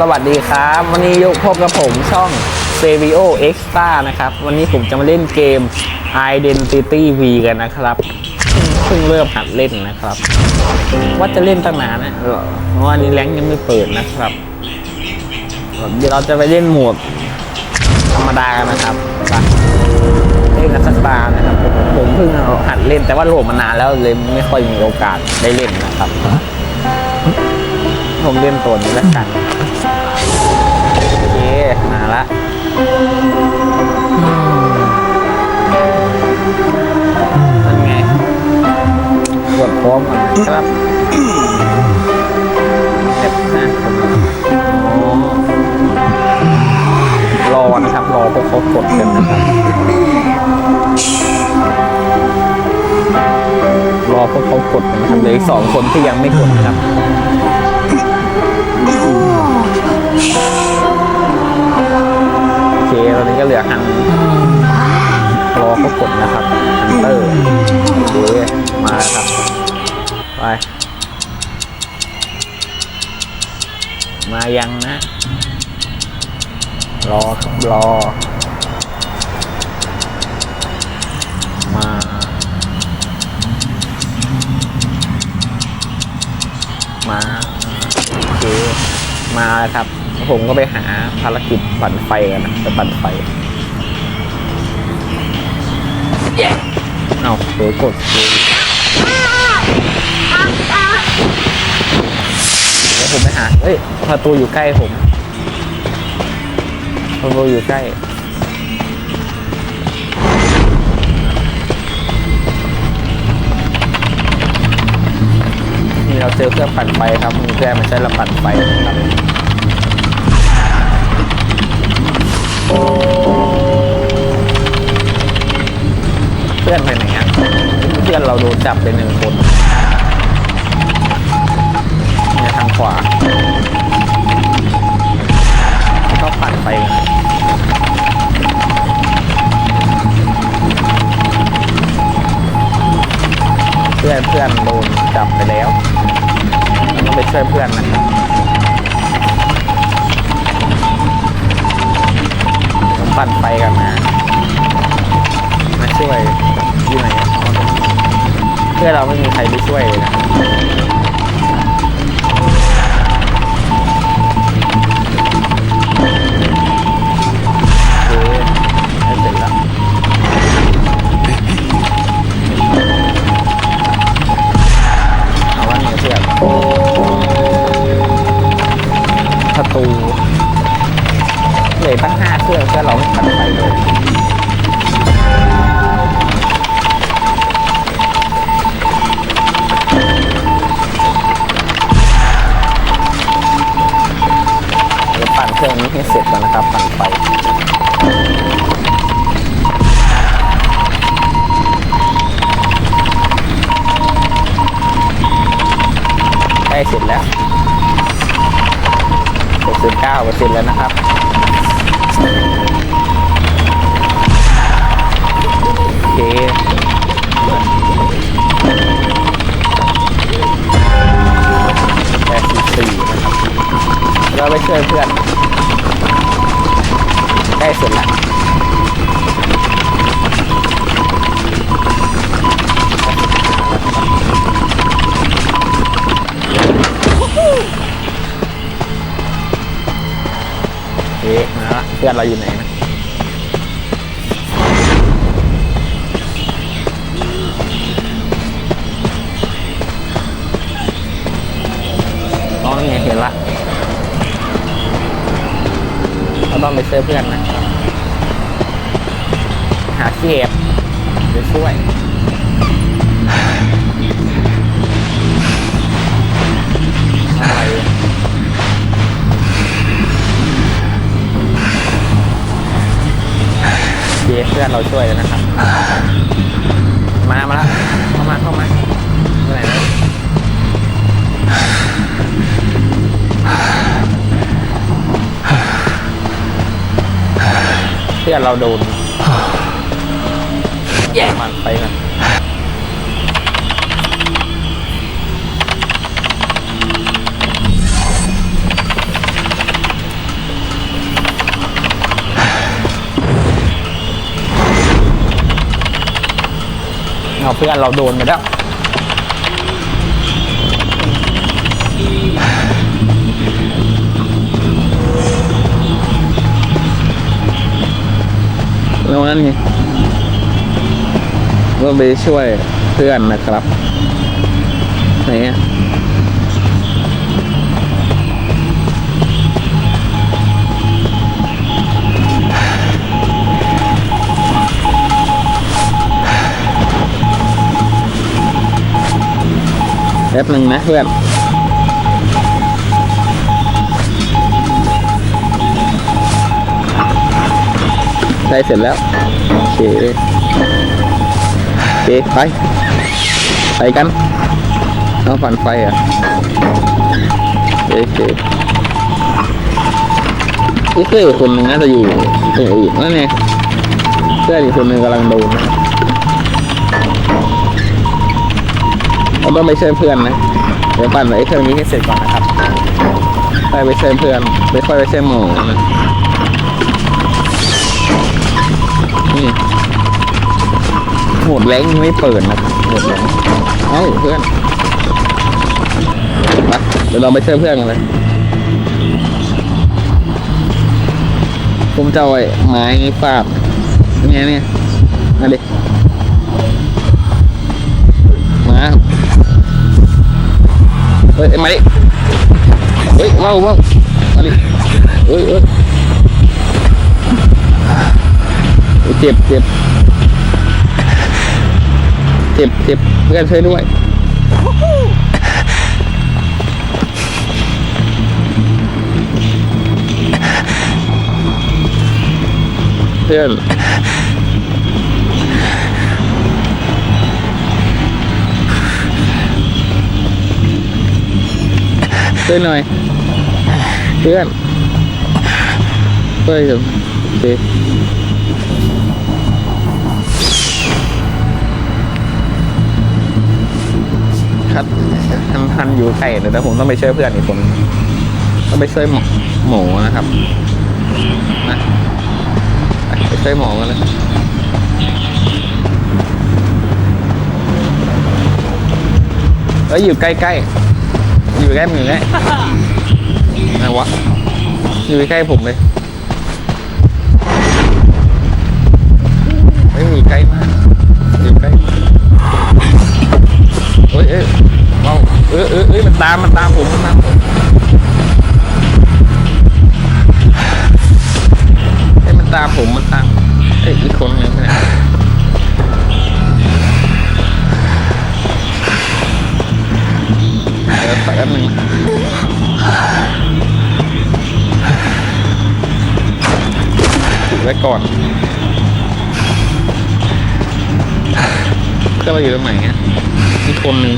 สวัสดีครับ วันนี้ยกพบกับผมช่อง s e v i o Extra นะครับ วันนี้ผมจะมาเล่นเกม Identity V กันนะครับเพิ่งเริ่มหัดเล่นนะครับ ว่าจะเล่นตั้งนานนะเพราะว่านี้แรงยังไม่เปิดนะครับ เดี๋ยวเราจะไปเล่นหมวดธรรมดากันนะครับเล่นกันสักตานะครับ ผมเพิ่งหัดเล่นแต่ว่าโหลดมานานแล้วเลยไม่ค่อยมีโอกาสได้เล่นนะครับผมเล่นตัวนี้แล้วกัน ละนั่นไงกดพร้อมกันนะครับเจ็บนะอ๋อรอนะครับ รอพวกเขากดกันนะครับ รอพวกเขากดกันนะครับเหลืออีกสองคนที่ยังไม่กดนะครับโอ เคตอนนี้ก็เหลือฮันรอเขากดนะครับฮันเตอร์โอเคมาครับ ไป มายังนะ รอครับรอ มามาโอเคมาแล้วครับ ผมก็ไปหาภารกิจปั่นไฟกันนะไปปั่นไฟเอาเดี๋ยวกดเลยเดี๋ยวผมไปหาเอ้ยประตูอยู่ใกล้ผมประตูอยู่ใกล้นี่เราเจอเครื่องปั่นไฟครับมีแค่ไม่ใช่เราปั่นไฟนะครับ ดนจับไปหนึ่งคนเนี่ยทางขวาก็ปั่นไปเพื่อนเพื่อนโดนจับไปแล้วต้องไปช่วยเพื่อนนะครับปั่นไฟกันนะมาช่วยอยู่ไหน เพื่อนเราไม่มีใครไปช่วยเลยนะ นะครับปั่นไฟใกล้เสร็จแล้ว69เปอร์เซ็นต์แล้วนะครับโอเคแปดสิบสี่นะครับเราไปช่วยเพื่อน ใกล้สุดละเอ๊ะมาละเพื่อนเราอยู่ไหนนะอ๋อนี่ไงเห็นละเราต้องไปช่วยเพื่อนนะ หาที่เก็บไป ช่วย เดี๋ยวเพื่อนเราช่วยแล้วนะครับ มา มาแล้วเข้ามา เข้ามาเมื่อไหร่นะเพื่อนเราโดน แย่มันไปกันเอาเพื่อนเราโดนไปแล้วแล้วนั่นไง ก็ไปช่วยเพื่อนนะครับไหนอะแป๊บหนึ่งนะเพื่อนได้เสร็จแล้ว โอเค ไป ไปกันเอาฝันไฟอะโอเคนี่เพื่ออีกคนหนึงน่าจะอยู่ตรงอื่นนั่นไงเพื่ออีกคนหนึงกำลังโดนนะเราต้องไปช่วยเพื่อนนะเดี๋ยวปั่นไอ้เครื่องนี้ให้เสร็จก่อนนะครับไปไปช่วยเพื่อนไปค่อยไปช่วยหมอนะนี่ โหมดแรงยังไม่เปิดนะครับโหมดแรงเอ้าเพื่อนมาเดี๋ยวเราไปเชื่อเพื่อนกันเลยผมจะเอาไอ้ไม้ฟาดเนี่ยเนี่ยมาดิมาเฮ้ยไอ้ไม้เฮ้ยว้าวว้าวมาดิเฮ้ยเฮ้ยเจ็บเจ็บ เจ็บเจ็บเพื่อนช่วยด้วยเพื่อนช่วยหน่อย เพื่อนช่วยกันโอ คครับทันทันอยู่ไกลเดี๋ยวผมต้องไปช่วยเพื่อนอีกคนต้องไปช่วยหมอหมอนะครับนะไปช่วยหมอกันเลยแล้วอยู่ใกล้ๆอยู่ใกล้มือใกล้ไหนวะอยู่ใกล้ผมเลย ตามมันตามผมมันตามผมเอ้ยมันตามผมมันตามเอ้ยอีกคนนึงไปไหนเดี๋ยวแป๊บนึงไว้ก่อนเพื่อเราอยู่ตรงไหนเนี่ยอีกคนนึง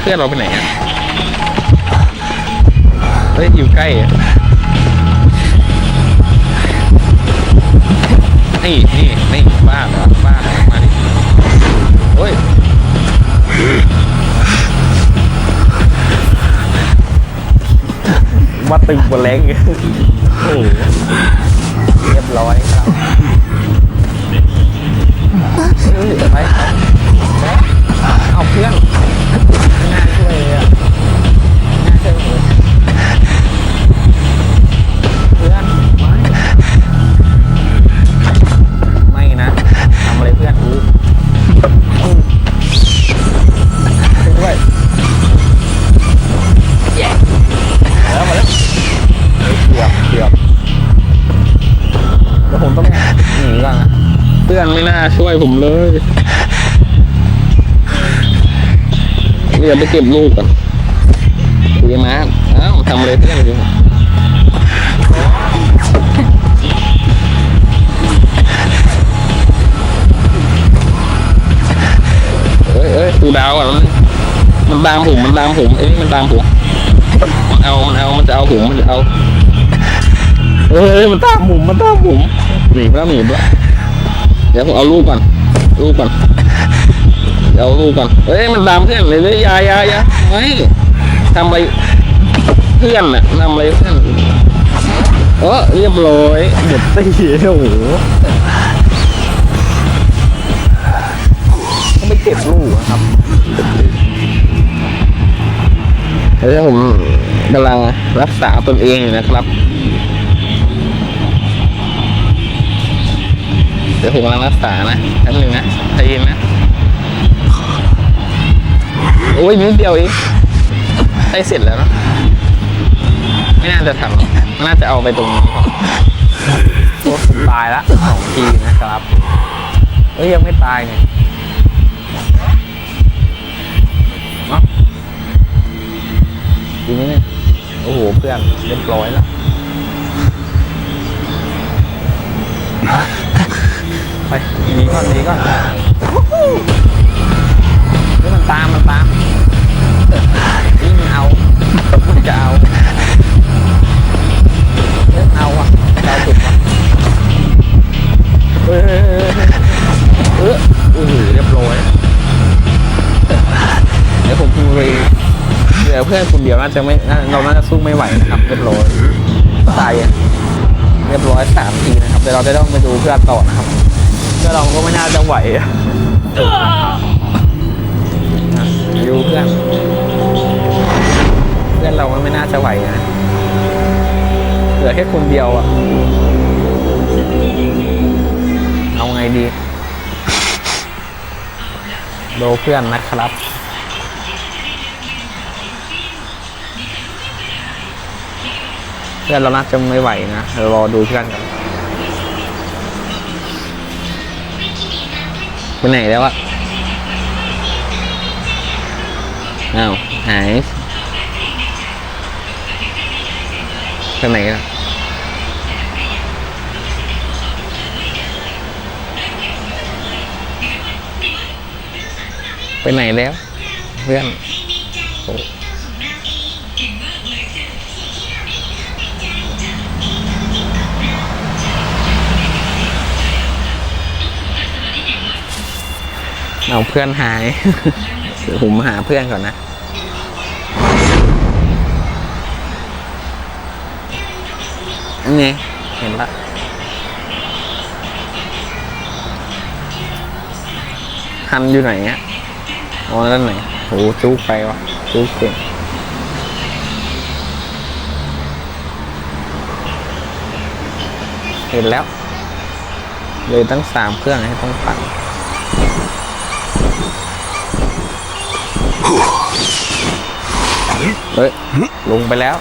เพื่อนเราไปไหนอะเฮ้ยอยู่ใกล้อะนี่นี่นี่บ้าเหรอบ้าเหรอมาดิโอ้ยมาตึงบนแรงโอ้ เรียบร้อยครับเฮ้ยไป หนีก่อนนะเพื่อนไม่น่าช่วยผมเลยเดี๋ยวไปเก็บลูกก่อนดีมากเอ้าทำอะไรเพื่อนอยู่เอ้ยเอ้ยดูดาวก่อนมันมันตามผมมันตามผมเอ้ยมันตามผมมันเอา มันเอา มันจะเอาผมมันจะเอา เออมันตามผมมันตามผม หนีไปแล้วหนีไปแล้วเดี๋ยวผมเอาลูกก่อนลูกก่อนเดี๋ยวเอาลูกก่อนเฮ้ยมันตามเพื่อนเลยเลยยายาอยาไม่ทำอะไรเพื่อนอะทำอะไรเพื่อนเออเรียบร้อยหมดตีโอ้โหเขาไม่เก็บลูกอะครับแล้วผมกำลังรักษาตนเองนะครับ ดี๋ยวผมกำลังรักษานะแป๊บนึงนะใจเย็นนะ โอ้ยนิดเดียวเองใกล้เสร็จแล้วเนะไม่น่าจะทำหรอกน่าจะเอาไปตรงนี้โอ้ตายละสองทีนะครับเอ้ยยังไม่ตายไงเนาะทีนี้เนี่ยโอ้โหเพื่อนเรียบร้อยแล้ว ไปหนีก่อนหนีก่อนเฮ้ยมันตามมันตามนี่มันเอามันจะเอาเฮ้ยเอาอะเอาสุดว่ะเออเออเออเรียบร้อยเดี๋ยวผมคุยเหลือเพื่อนคนเดียวน่าจะไม่น่าเราน่าจะสู้ไม่ไหวนะครับเรียบร้อยตายอะเรียบร้อยสามทีนะครับเดี๋ยวเราจะต้องไปดูเพื่อนต่อนะครับ เพื่นเราก็ไม่น่าจะไหวอะอยู่เพื่อน เพื่อนเราก็ไม่น่าจะไหวนะ เหลือแค่คนเดียวอะเอาไงดี โดเพื่อนนะครับเพื่อนเราน่าจะไม่ไหวนะ รอดูเพื่อนกัน ไปไหนแล้วอะอ้าวหายไปไหนอะไปไหนแล้ว เพื่อน เอาเพื่อนหาย ผมหาเพื่อนก่อนนะนนี้เห็นปะฮันอยู่ไหนอะอ๋อด้านไหนโหจุกไปวะจุกเก่งเห็นแล้ว เลยตั้งสามเครื่องให้ต้องปั่น เฮ้ย ลงไปแล้ว